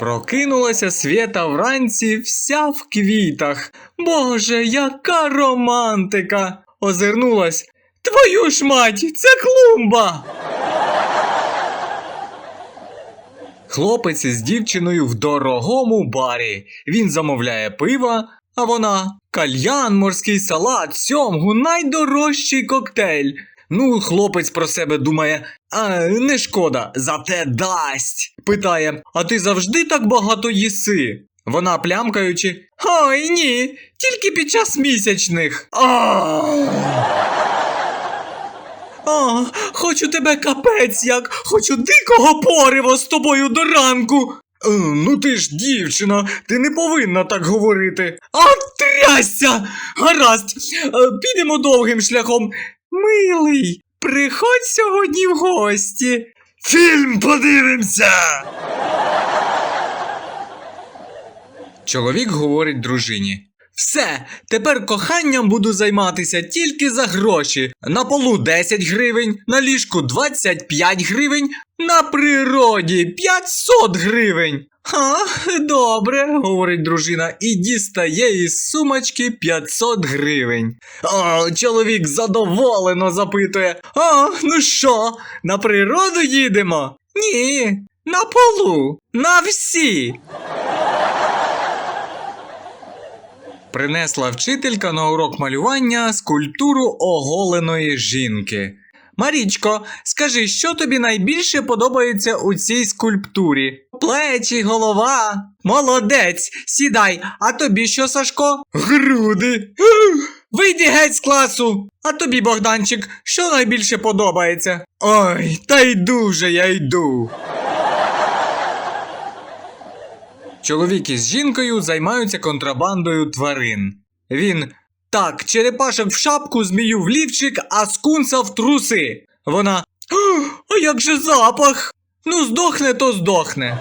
Прокинулася Свєта вранці вся в квітах. Боже, яка романтика! Озирнулась. Твою ж мать, це клумба! Хлопець із дівчиною в дорогому барі. Він замовляє пива, а вона кальян, морський салат, сьомгу, найдорожчий коктейль. Ну, хлопець про себе думає, а не шкода, зате дасть. Питає: А ти завжди так багато їси? Вона плямкаючи. Ой ні, тільки під час місячних. А. Хочу тебе капець як, хочу дикого пориву з тобою до ранку. Е, ну ти ж дівчина, ти не повинна так говорити. А трясся! Гаразд, е, підемо довгим шляхом. Милий, приходь сьогодні в гості. Фільм подивимося. Чоловік говорить дружині. Все, тепер коханням буду займатися тільки за гроші. На полу 10 гривень, на ліжку 25 гривень, на природі 500 гривень. Ха, добре, говорить дружина, і дістає із сумочки 500 гривень. О, чоловік задоволено запитує: О, ну що, на природу їдемо? Ні, на полу, на всі. Принесла вчителька на урок малювання скульптуру оголеної жінки. Марічко, скажи, що тобі найбільше подобається у цій скульптурі? Плечі, голова. Молодець, сідай, а тобі що, Сашко? Груди. Вийди геть з класу. А тобі, Богданчик, що найбільше подобається? Ой, та йду же я йду. Чоловік із жінкою займаються контрабандою тварин. Він так, черепашок в шапку, змію в лівчик, а скунса в труси. Вона. А як же запах? Ну, здохне, то здохне.